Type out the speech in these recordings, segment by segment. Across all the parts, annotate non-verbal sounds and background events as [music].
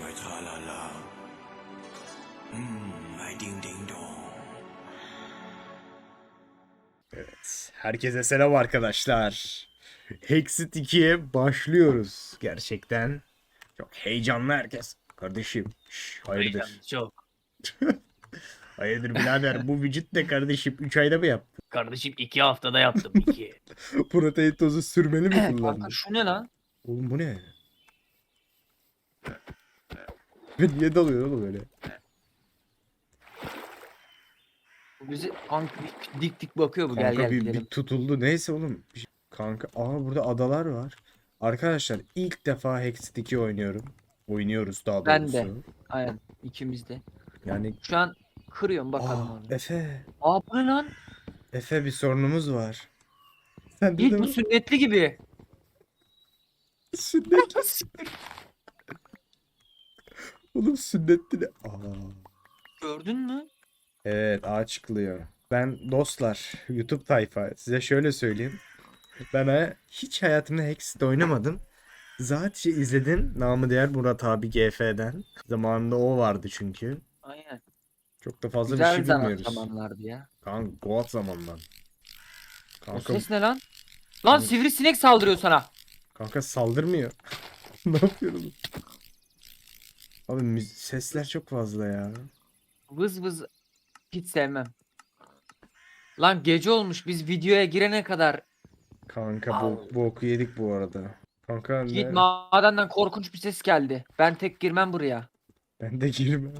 bei Tralala. Hm, bei Ding Ding Dong. Evet. Herkese selam arkadaşlar. Hexit 2'ye başlıyoruz. Gerçekten çok heyecanlı herkes. Kardeşim. şş, hayırdır? Çok. [laughs] Hayırdır birader bu vücut ne kardeşim? 3 ayda mı yaptın? Kardeşim iki haftada yaptım iki. [laughs] Protein tozu sürmeli mi Kanka kullandın? şu ne lan? Oğlum bu ne? Niye dalıyor oğlum öyle? Bizi kanka bir dik dik bakıyor bu gel Kanka gel bir, gidelim. bir tutuldu. Neyse oğlum. Bir şey- Kanka aa burada adalar var. Arkadaşlar ilk defa Hexit 2 oynuyorum. Oynuyoruz daha doğrusu. Ben de. Aynen ikimiz de. Yani Şu an kırıyorum bakalım Aa, onu. Efe. Aa bu ne lan? Efe bir sorunumuz var. Sen de İlk mi? bu sünnetli gibi. Sünnet. [laughs] Oğlum sünnetli ne? Aa. Gördün mü? Evet ağ çıkılıyor. Ben dostlar YouTube tayfa size şöyle söyleyeyim. Ben ha- hiç hayatımda Hexit oynamadım. Sadece izledim namı değer Murat abi GF'den. Zamanında o vardı çünkü. Aynen. Çok da fazla Güzel bir şey zaman bilmiyoruz. zamanlardı ya. Kanka Goat zamandan. O Kanka, ses ne lan? Lan sivrisinek saldırıyor sana. kanka saldırmıyor. [laughs] ne yapıyorum? Abi müz- sesler çok fazla ya. Vız vız hiç sevmem. Lan gece olmuş biz videoya girene kadar Kanka bu, bu oku yedik bu arada. Kanka Yiğit ne? madenden korkunç bir ses geldi. Ben tek girmem buraya. Ben de girmem.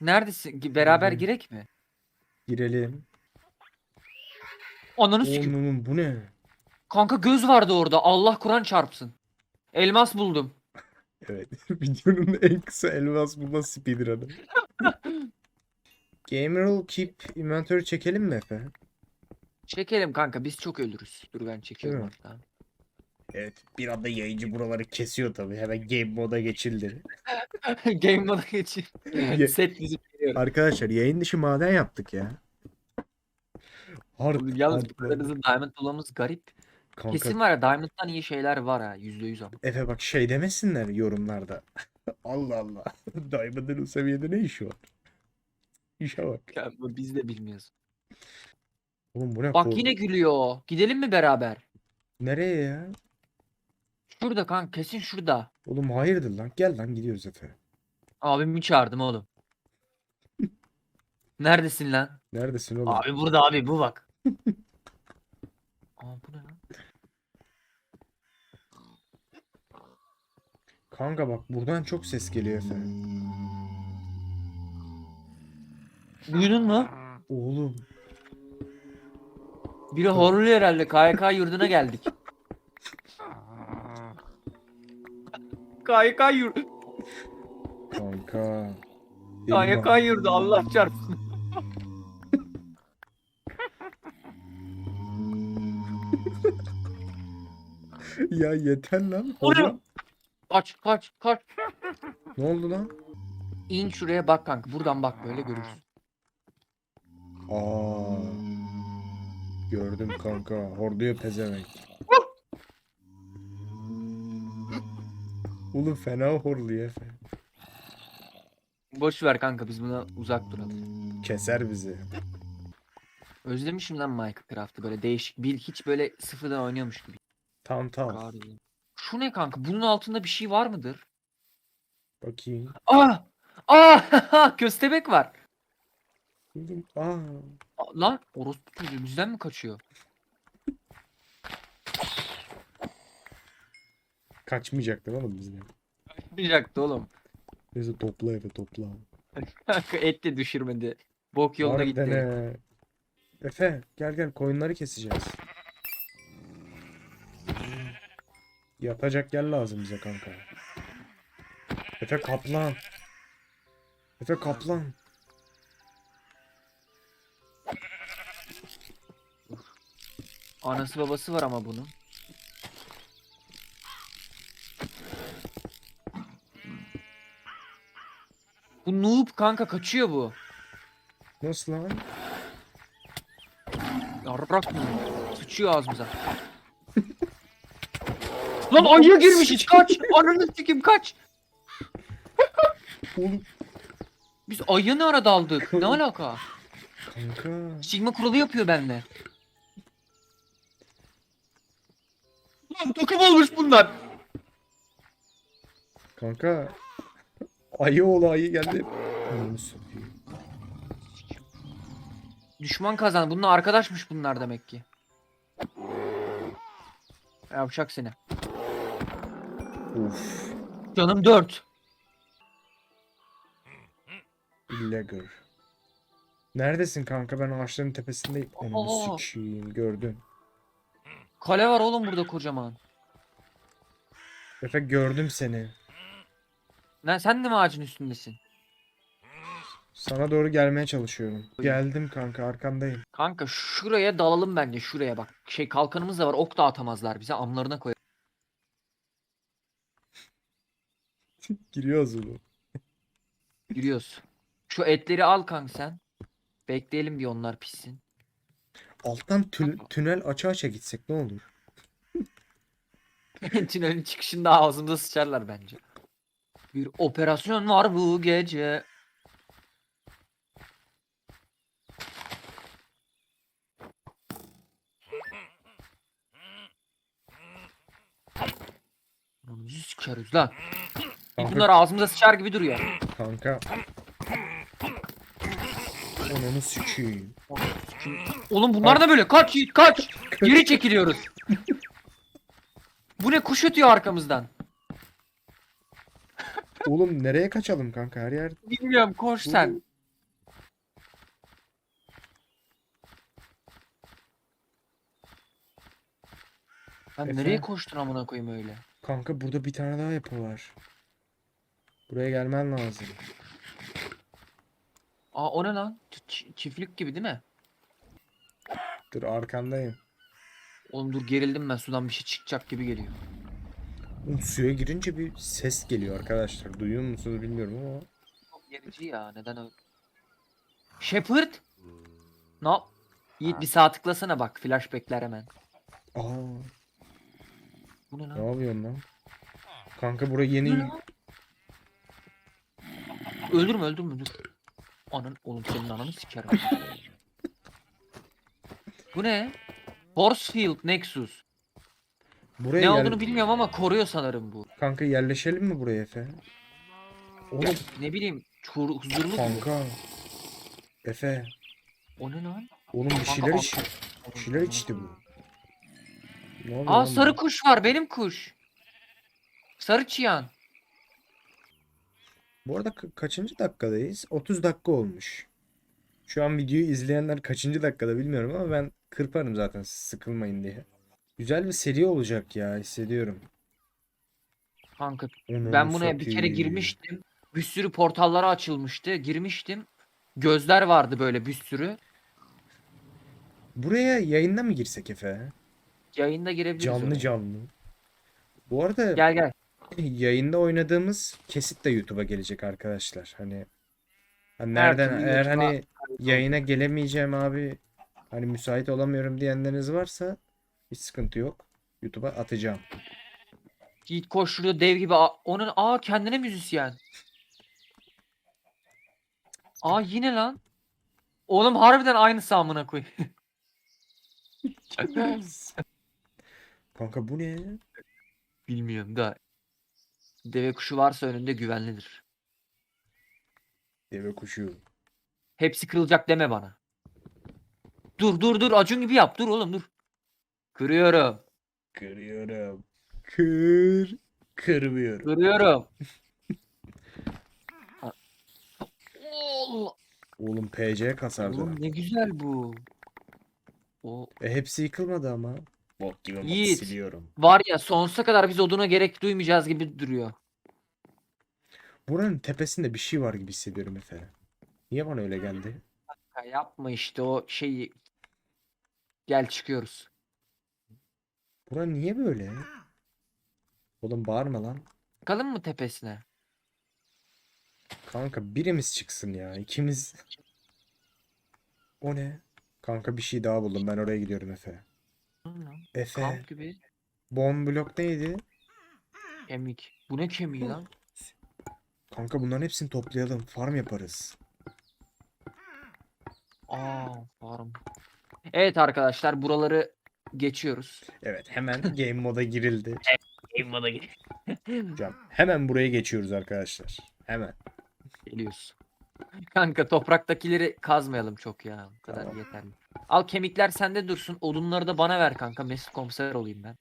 Neredesin? Gi- Beraber Hı. girek mi? Girelim. Ananı sikim. Oğlum bu ne? Kanka göz vardı orada. Allah Kur'an çarpsın. Elmas buldum. Evet. [laughs] Videonun en kısa elmas bulma speedrun'ı. [laughs] Gamer will keep inventory çekelim mi Efe? Çekelim kanka biz çok ölürüz. Dur ben çekiyorum mi? hatta. Evet. Bir anda yayıncı buraları kesiyor tabii. Hemen game moda geçildi. [laughs] Game moda geçeyim. Ye- Set dizip geliyorum. Arkadaşlar yayın dışı maden yaptık ya. Hard, Yalnız hard bu kadar hızlı diamond bulmamız garip. Kanka Kesin var ya diamond'dan iyi şeyler var ha. Yüzde yüz ama. Efe bak şey demesinler yorumlarda. [laughs] Allah Allah. [laughs] Diamond'ın o seviyede ne işi var? İşe bak. Ya, bu biz de bilmiyoruz. Oğlum bu ne? Bak yine gülüyor. Gidelim mi beraber? Nereye ya? Şurada kanka kesin şurada. Oğlum hayırdır lan? Gel lan gidiyoruz Efe. Abimi çağırdım oğlum. Neredesin lan? Neredesin oğlum? Abi burada abi bu bak. [laughs] Aa bu ne Kanka bak buradan çok ses geliyor Efe. Duydun mu? Oğlum. Biri horluyor herhalde. KYK yurduna geldik. KYK yurdu. Kanka. KYK yurdu Allah çarpsın. Ya yeter lan. O ne? Horla. Kaç kaç kaç. Ne oldu lan? İn şuraya bak kanka. Buradan bak böyle görürsün. Aa. Gördüm kanka. Horluyor pezevenk. Oğlum fena horluyor Efe. Boş ver kanka biz buna uzak duralım. Keser bizi. Özlemişim lan Minecraft'ı böyle değişik. Bir hiç böyle sıfırdan oynuyormuş gibi. Tam tam. Harbiden. Şu ne kanka? Bunun altında bir şey var mıdır? Bakayım. Aa! Aa! [laughs] Köstebek var. Oğlum, Aa. Aa, Lan orospu çocuğu bizden mi kaçıyor? Kaçmayacaktı oğlum bizden. Kaçmayacaktı oğlum. Neyse topla Efe topla. Kanka et de düşürmedi. Bok yoluna Harbiden gitti. he. Efe gel gel koyunları keseceğiz. Yatacak yer lazım bize kanka. Efe kaplan. Efe kaplan. Anası babası var ama bunun. Bu noob kanka kaçıyor bu. Nasıl lan? Yarrak mı? Sıçıyor ağzımıza. Lan ayı girmiş hiç kaç. Ananı sikim kaç. [laughs] Oğlum Biz ayı ne ara daldık? Ne alaka? kanka. Sigma kuralı yapıyor bende. Lan takım olmuş bunlar. Kanka. Ayı oğlu ayı geldi. Düşman kazandı. Bununla arkadaşmış bunlar demek ki. Yavşak seni. Uf. Canım 4. Illegal. Neredesin kanka? Ben ağaçların tepesindeyim. Onu sikeyim. Gördün. Kale var oğlum burada kocaman. Efe gördüm seni. Ne sen de mi ağacın üstündesin? Sana doğru gelmeye çalışıyorum. Geldim kanka arkandayım. Kanka şuraya dalalım bence şuraya bak. Şey kalkanımız da var ok da atamazlar bize amlarına koy. [laughs] Giriyoruz bunu. Yürüyoruz. Şu etleri al kanka sen. Bekleyelim bir onlar pişsin. Alttan tü- tünel açı açı gitsek ne olur? [laughs] Tünelin çıkışında ağzımıza sıçarlar bence. Bir operasyon var bu gece. Bunu sıçarız lan. Kanka, Bunlar ağzımıza sıçar gibi duruyor. kanka. Onu sikeyim. Oğlum bunlar da böyle kaç Yiğit kaç. Geri çekiliyoruz. Bu ne kuş ötüyor arkamızdan. Oğlum nereye kaçalım kanka her yer? Bilmiyorum koş sen. Ben Efe? nereye koştun amına koyayım öyle? Kanka burada bir tane daha yapı var. Buraya gelmen lazım. Aa o ne lan? Ç- çiftlik gibi değil mi? Dur arkandayım. Oğlum dur gerildim ben sudan bir şey çıkacak gibi geliyor. Oğlum, suya girince bir ses geliyor arkadaşlar. Duyuyor musunuz bilmiyorum ama. Çok gerici ya neden öyle? Shepard? Ne yap? Yiğit bir sağ tıklasana bak flashbackler hemen. Aa, Bu ne ne lan? yapıyorsun lan? Kanka buraya Bu ne yeni lan? Öldürme öldürme dur. Anan oğlum senin ananı sikerim. Bu ne? Forcefield Nexus. buraya Ne yer- olduğunu bilmiyorum ama koruyor sanırım bu. Kanka yerleşelim mi buraya Efe? Oğlum Ne bileyim çur, huzurlu kanka. Efe. O ne lan? Oğlum bir şeyler iç. Bir şeyler içti bu. Ne oluyor Aa lan sarı bu? kuş var benim kuş. Sarı çıyan. Bu arada ka- kaçıncı dakikadayız? 30 dakika olmuş. Şu an videoyu izleyenler kaçıncı dakikada bilmiyorum ama ben kırparım zaten sıkılmayın diye. Güzel bir seri olacak ya hissediyorum. Kanka Onu ben buna bir kere satayım. girmiştim. Bir sürü portallara açılmıştı. Girmiştim. Gözler vardı böyle bir sürü. Buraya yayında mı girsek Efe? Yayında girebiliriz Canlı canlı. Bu arada Gel gel. Yayında oynadığımız kesit de YouTube'a gelecek arkadaşlar. Hani, hani nereden türlü eğer YouTube'a hani yayına gelemeyeceğim abi hani müsait olamıyorum diyenleriniz varsa hiç sıkıntı yok. YouTube'a atacağım. Yiğit koşturuyor dev gibi. Aa, onun aa kendine müzisyen. Aa yine lan. Oğlum harbiden aynısı amına koy. [laughs] Kanka bu ne? Bilmiyorum da. Deve kuşu varsa önünde güvenlidir. Deve kuşu. Hepsi kırılacak deme bana. Dur dur dur Acun gibi yap. Dur oğlum dur. Kırıyorum. Kırıyorum. Kır. Kırmıyorum. Kırıyorum. [laughs] Oğlum PC kasardı. Oğlum ne güzel bu. O E hepsi yıkılmadı ama. Bok gibi bok Yiğit. siliyorum. var ya sonsuza kadar biz oduna gerek duymayacağız gibi duruyor. Buranın tepesinde bir şey var gibi hissediyorum Efe. Niye bana öyle geldi? Ya yapma işte o şeyi. Gel çıkıyoruz. Bura niye böyle? Oğlum bağırma lan. Bakalım mı tepesine? Kanka birimiz çıksın ya. İkimiz. O ne? Kanka bir şey daha buldum. Ben oraya gidiyorum Efe. Efe. Kamp gibi. Bomb blok neydi? Kemik. Bu ne kemiği lan? Kanka bunların hepsini toplayalım. Farm yaparız. Aa farm. Evet arkadaşlar buraları geçiyoruz. Evet hemen game moda girildi. [laughs] Eyvallah Hocam [laughs] hemen buraya geçiyoruz arkadaşlar. Hemen. Geliyoruz. Kanka topraktakileri kazmayalım çok ya. Bu kadar Tamam. yeterli. Al kemikler sende dursun. Odunları da bana ver kanka. Mesut komiser olayım ben.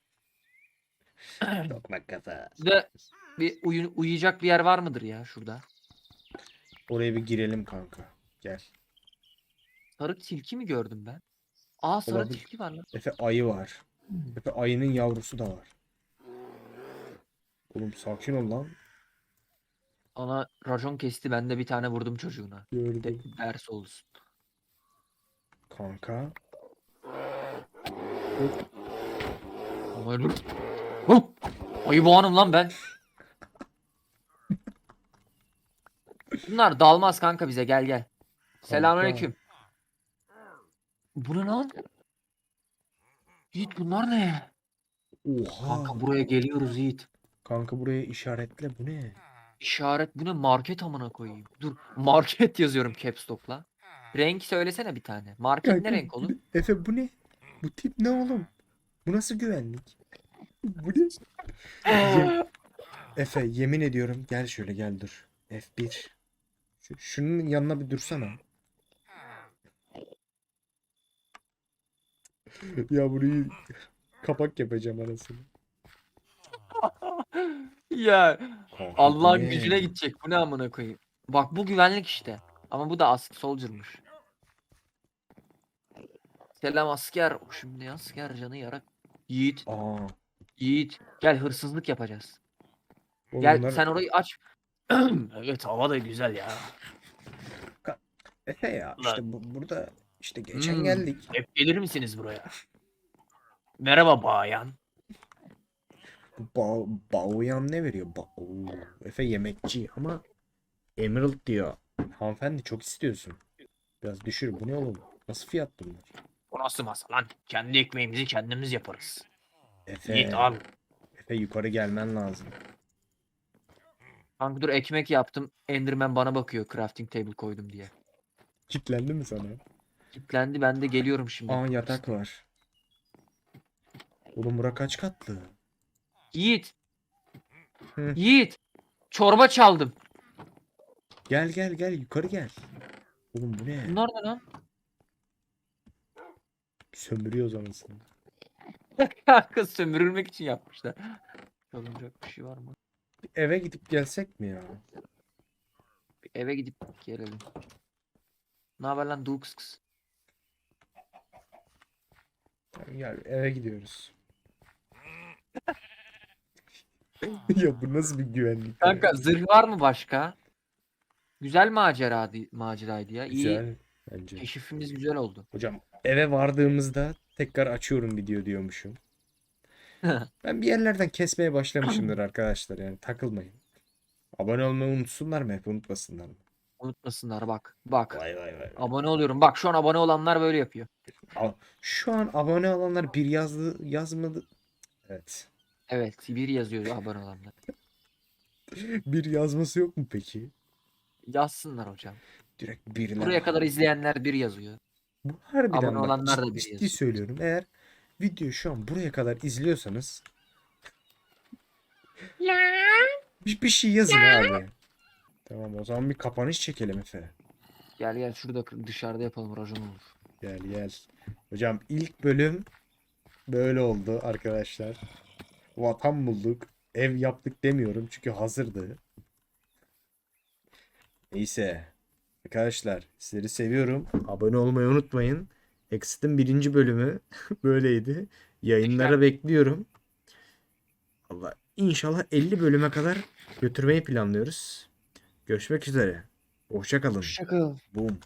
[clears throat] Tokmak kafa. Şurada bir uyu- uyuyacak bir yer var mıdır ya şurada? Oraya bir girelim kanka. Gel. Sarı tilki mi gördüm ben? Aa sarı Olabilir. tilki var lan. Efe ayı var. Efe ayının yavrusu da var. Oğlum sakin ol lan. Ana racon kesti. Ben de bir tane vurdum çocuğuna. De, Gördüm. ders olsun. Kanka. Aman Hop! Ayı boğanım lan ben. Bunlar dalmaz kanka bize gel gel. Selamünaleyküm. Bu ne lan? Yiğit bunlar ne? Oha. Kanka buraya geliyoruz Yiğit. Kanka buraya işaretle bu ne? İşaret bu ne? Market amına koyayım. Dur market [laughs] yazıyorum caps lock'la. Renk söylesene bir tane. Market Kanka, ne renk bu olur? Efe bu ne? Bu tip ne oğlum? Bu nasıl güvenlik? Bu ne? Yem- [laughs] Efe yemin ediyorum gel şöyle gel dur. F1. Şu- şunun yanına bir dursana. [laughs] ya burayı kapak yapacağım arasını. Ya Kanka bu Allah'ın ne? gücüne gidecek. Bu ne amına koyayım? Bak bu güvenlik işte. Ama bu da ask soldier'mış. Selam asker. Şimdi asker canı yarak. Yiğit, Aa. Yiğit. Gel hırsızlık yapacağız. oğlum Gel bunlar- sen orayı aç. [clears throat] evet hava da güzel ya. Efe ya işte bu, burada işte geçen Hmm. geldik. Hep gelir misiniz buraya? Merhaba bayan. Bu ba Baoyan ne veriyor? Ba Efe yemekçi ama Emerald diyor. Hanımefendi çok istiyorsun. Biraz düşür. Bu ne oğlum? Nasıl fiyat bunlar? Bu nasıl masa lan? Kendi ekmeğimizi kendimiz yaparız. Efe, Yiğit al. Efe yukarı gelmen lazım. Kanka dur ekmek yaptım. Enderman bana bakıyor crafting table koydum diye. Kitlendi mi sana? Kitlendi ben de geliyorum şimdi. Aa yatak var. Oğlum bura kaç katlı? Yiğit. Hı. Yiğit. Çorba çaldım. Gel gel gel yukarı gel. Oğlum bu ne? Bunlar ne lan? Sömürüyoruz anasını. [laughs] Kanka sömürülmek için yapmışlar. Çalınacak bir şey var mı? Eve gidip gelsek mi ya? Bir eve gidip gelelim. Ne haber lan Dux? Tamam, Gel eve gidiyoruz. [laughs] [laughs] ya bu nasıl bir güvenlik? ya? Kanka zırh var mı başka? Güzel macera maceraydı ya. İyi. Güzel bence. Keşifimiz güzel oldu. Hocam eve vardığımızda tekrar açıyorum video diyormuşum. [laughs] Ben bir yerlerden kesmeye başlamışımdır arkadaşlar yani takılmayın. Abone olmayı unutsunlar mı hep unutmasınlar mı? Unutmasınlar bak. Bak. Vay vay vay. Abone oluyorum. Bak şu an abone olanlar böyle yapıyor. Şu an abone olanlar bir yazdı yazmadı. Evet. Evet. bir yazıyor abone olanlar. [laughs] Bir yazması yok mu peki? Yazsınlar hocam. Direkt birler. Buraya kadar izleyenler bir yazıyor. Bu harbiden abone bak, olanlar da bir ciddi yazıyor. söylüyorum. Eğer video şu an buraya kadar izliyorsanız bir, bir şey yazın abi. Tamam o zaman bir kapanış çekelim Efe. Gel gel şurada dışarıda yapalım racon olur. Gel gel. Hocam ilk bölüm böyle oldu arkadaşlar. Vatan bulduk. Ev yaptık demiyorum çünkü hazırdı. Neyse. Arkadaşlar sizleri seviyorum. Abone olmayı unutmayın. Exit'in birinci bölümü [laughs] böyleydi. Yayınlara bekliyorum. Allah inşallah 50 bölüme kadar götürmeyi planlıyoruz. Görüşmek üzere. Hoşça kalın. Şaka. Boom.